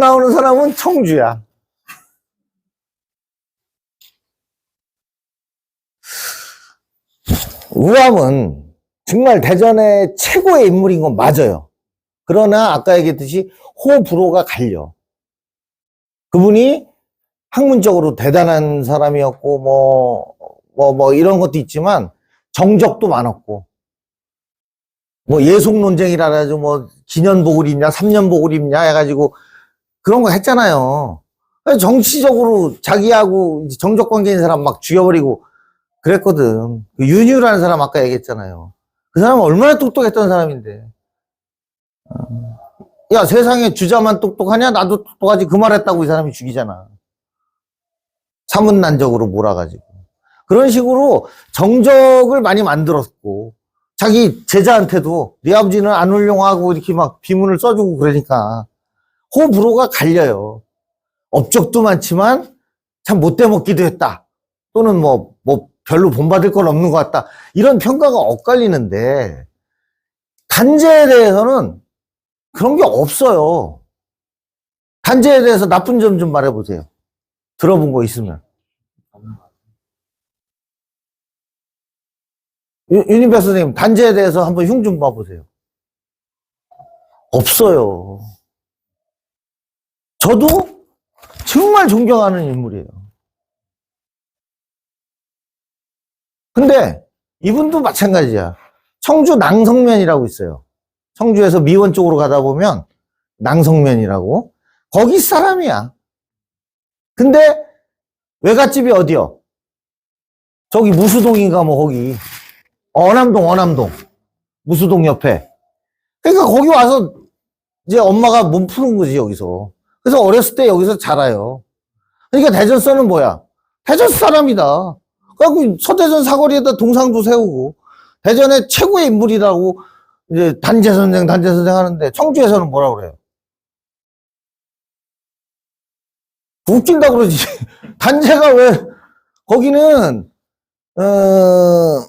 나오는 사람은 청주야. 우암은 정말 대전의 최고의 인물인 건 맞아요. 그러나 아까 얘기했듯이 호불호가 갈려. 그분이 학문적으로 대단한 사람이었고, 뭐, 뭐, 뭐, 이런 것도 있지만, 정적도 많았고, 뭐, 예속 논쟁이라 가지고, 뭐, 기년복을 입냐, 3년복을 입냐 해가지고, 그런 거 했잖아요. 정치적으로 자기하고 정적 관계인 사람 막 죽여버리고, 그랬거든. 그 윤유라는 사람 아까 얘기했잖아요. 그 사람은 얼마나 똑똑했던 사람인데. 어. 야, 세상에 주자만 똑똑하냐? 나도 똑똑하지. 그 말 했다고 이 사람이 죽이잖아. 사문난적으로 몰아가지고. 그런 식으로 정적을 많이 만들었고, 자기 제자한테도 네 아버지는 안 훌륭하고 이렇게 막 비문을 써주고 그러니까 호불호가 갈려요. 업적도 많지만 참 못돼 먹기도 했다. 또는 뭐, 뭐 별로 본받을 건 없는 것 같다. 이런 평가가 엇갈리는데, 단재에 대해서는 그런 게 없어요. 단재에 대해서 나쁜 점 좀 말해보세요. 들어본 거 있으면. 유- 윤인배 선생님, 단재에 대해서 한번 흉 좀 봐보세요. 없어요. 저도 정말 존경하는 인물이에요. 근데 이분도 마찬가지야. 청주 낭성면이라고 있어요. 청주에서 미원 쪽으로 가다 보면 낭성면이라고. 거기 사람이야. 근데 외갓집이 어디요? 저기 무수동인가 뭐 거기. 어남동 어남동. 무수동 옆에. 그러니까 거기 와서 이제 엄마가 몸 푸는 거지 여기서. 그래서 어렸을 때 여기서 자라요. 그러니까 대전서는 뭐야? 대전 사람이다. 그래갖고 서대전 사거리에다 동상도 세우고 대전의 최고의 인물이라고 이제 단재 선생 단재 선생 하는데 청주에서는 뭐라 그래요? 웃긴다 그러지. 단재가 왜 거기는 어그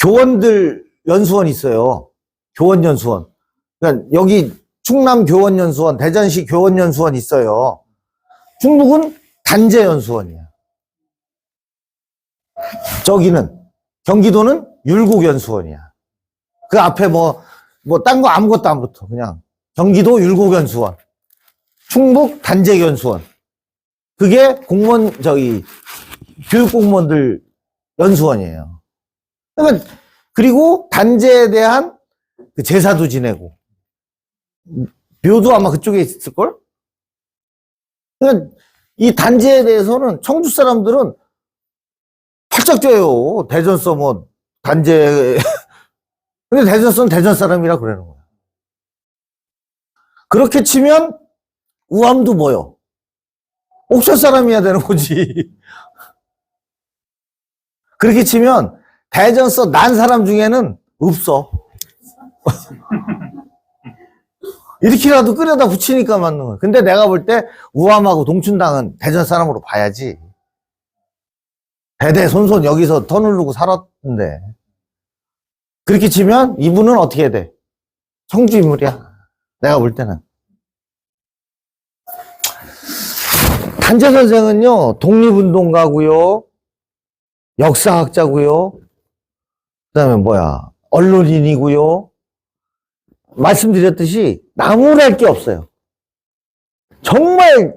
교원들 연수원 있어요. 교원 연수원. 그러니까 여기 충남 교원 연수원, 대전시 교원 연수원 있어요. 중국은 단재 연수원이야. 저기는 경기도는 율곡 연수원이야. 그 앞에 뭐 뭐 딴 거 아무것도 안 붙어. 그냥 경기도 율곡 연수원, 충북 단재 연수원. 그게 공무원 저기 교육 공무원들 연수원이에요. 그러니까 그리고 단재에 대한 그 제사도 지내고 묘도 아마 그쪽에 있을 걸. 그러니까 이 단지에 대해서는 청주 사람들은 팔짝 뛰어요. 대전서 뭐 단재 근데 대전 서는 대전 사람이라 그러는 거야. 그렇게 치면 우암도 뭐요? 옥천 사람이야 되는 거지. 그렇게 치면 대전 서 난 사람 중에는 없어. 이렇게라도 끌어다 붙이니까 맞는 거야. 근데 내가 볼 때 우암하고 동춘당은 대전 사람으로 봐야지. 대대 손손 여기서 터 누르고 살았는데. 그렇게 치면 이분은 어떻게 돼? 청주 인물이야. 내가 볼 때는. 단재 선생은요, 독립운동가고요, 역사학자고요, 그 다음에 뭐야, 언론인이고요, 말씀드렸듯이 나무랄 게 없어요. 정말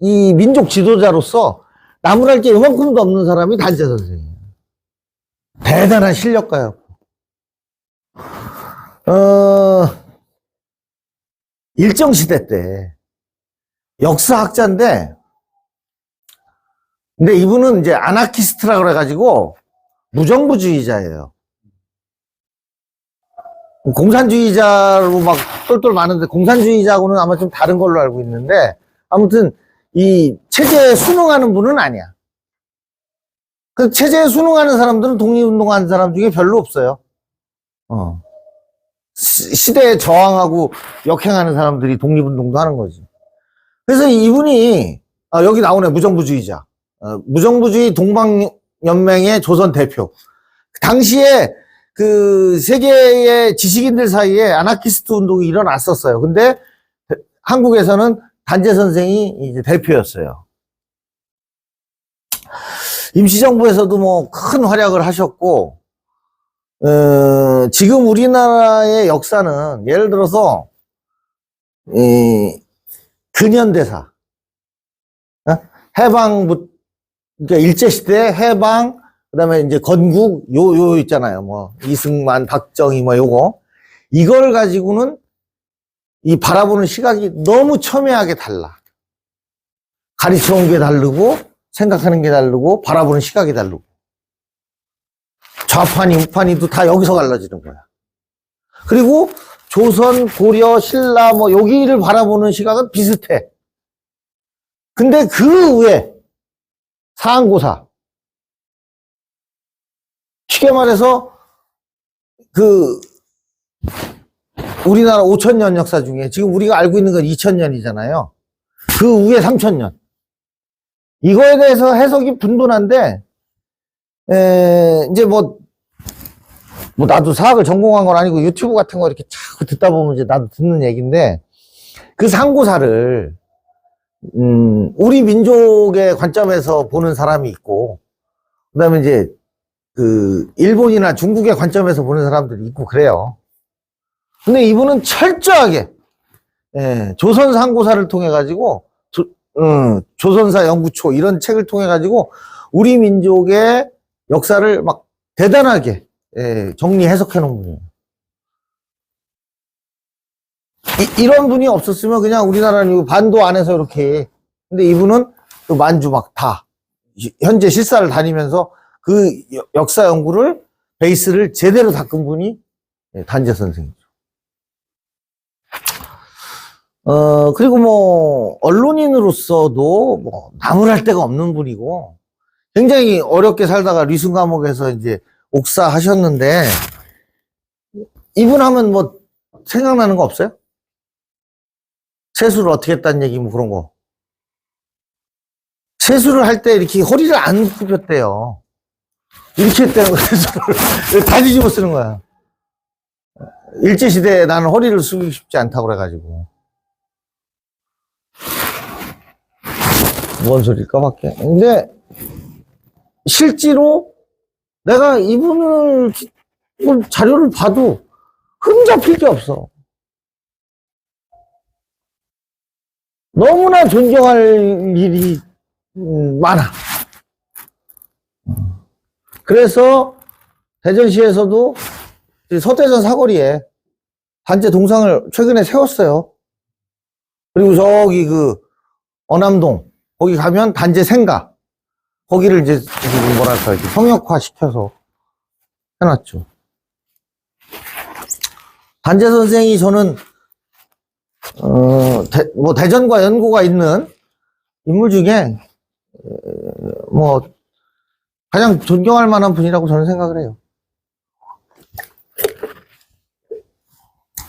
이 민족 지도자로서 나무랄 게 이만큼도 없는 사람이 단재 선생이에요. 대단한 실력가요. 어, 일정시대 때 역사학자인데 근데 이분은 이제 아나키스트라 그래가지고 무정부주의자예요. 공산주의자로 막 똘똘 많은데 공산주의자하고는 아마 좀 다른 걸로 알고 있는데 아무튼 이 체제에 순응하는 분은 아니야. 그 체제에 순응하는 사람들은 독립운동하는 사람 중에 별로 없어요. 어. 시- 시대에 저항하고 역행하는 사람들이 독립운동도 하는 거지. 그래서 이분이 아, 여기 나오네 무정부주의자. 어, 무정부주의 동방연맹의 조선 대표. 당시에 그 세계의 지식인들 사이에 아나키스트 운동이 일어났었어요. 근데 한국에서는 단재 선생이 이제 대표였어요. 임시정부에서도 뭐 큰 활약을 하셨고, 어, 지금 우리나라의 역사는 예를 들어서, 이, 근현대사, 어? 해방부, 그러니까 일제 시대 해방, 그 다음에 이제 건국, 요, 요 있잖아요. 뭐, 이승만, 박정희, 뭐, 요거. 이걸 가지고는 이 바라보는 시각이 너무 첨예하게 달라. 가르쳐 온 게 다르고, 생각하는 게 다르고, 바라보는 시각이 다르고. 좌판이, 우판이도 다 여기서 갈라지는 거야. 그리고 조선, 고려, 신라, 뭐, 여기를 바라보는 시각은 비슷해. 근데 그 위에, 사항고사. 쉽게 말해서, 그, 우리나라 5천년 역사 중에 지금 우리가 알고 있는 건 2천년이잖아요. 그 위에 3천년. 이거에 대해서 해석이 분분한데, 에, 이제 뭐, 뭐 나도 사학을 전공한 건 아니고 유튜브 같은 거 이렇게 자꾸 듣다 보면 이제 나도 듣는 얘기인데, 그 상고사를, 음, 우리 민족의 관점에서 보는 사람이 있고, 그 다음에 이제, 그, 일본이나 중국의 관점에서 보는 사람들이 있고 그래요. 근데 이분은 철저하게, 예, 조선 상고사를 통해 가지고, 조, 음, 조선사 연구초 이런 책을 통해 가지고, 우리 민족의 역사를 막 대단하게, 예, 정리 해석해 놓은 분이에요. 이, 런 분이 없었으면 그냥 우리나라는 이 반도 안에서 이렇게, 근데 이분은 또 만주 막 다, 현재 실사를 다니면서 그 여- 역사 연구를, 베이스를 제대로 닦은 분이 예, 단재 선생이죠. 어, 그리고 뭐, 언론인으로서도 뭐, 나무랄 데가 없는 분이고, 굉장히 어렵게 살다가 리순 감옥에서 이제 옥사 하셨는데, 이분 하면 뭐, 생각나는 거 없어요? 세수를 어떻게 했다는 얘기, 뭐 그런 거. 세수를 할 때 이렇게 허리를 안 굽혔대요. 이렇게 했다는 거, 세수를. 다 뒤집어 쓰는 거야. 일제시대에 나는 허리를 숙이고 싶지 않다고 그래가지고. 뭔 소리일까 밖에. 근데, 실제로 내가 이분을 뭐 자료를 봐도 흠 잡힐 게 없어. 너무나 존경할 일이 음, 많아. 그래서 대전시에서도 이 서대전 사거리에 단체 동상을 최근에 세웠어요. 그리고 저기 그 어남동 거기 가면 단체 생가 거기를 이제 뭐랄까 성역화 시켜서 해놨죠. 단재 선생이 저는 어, 대, 뭐 대전과 연고가 있는 인물 중에 에, 뭐 가장 존경할 만한 분이라고 저는 생각을 해요.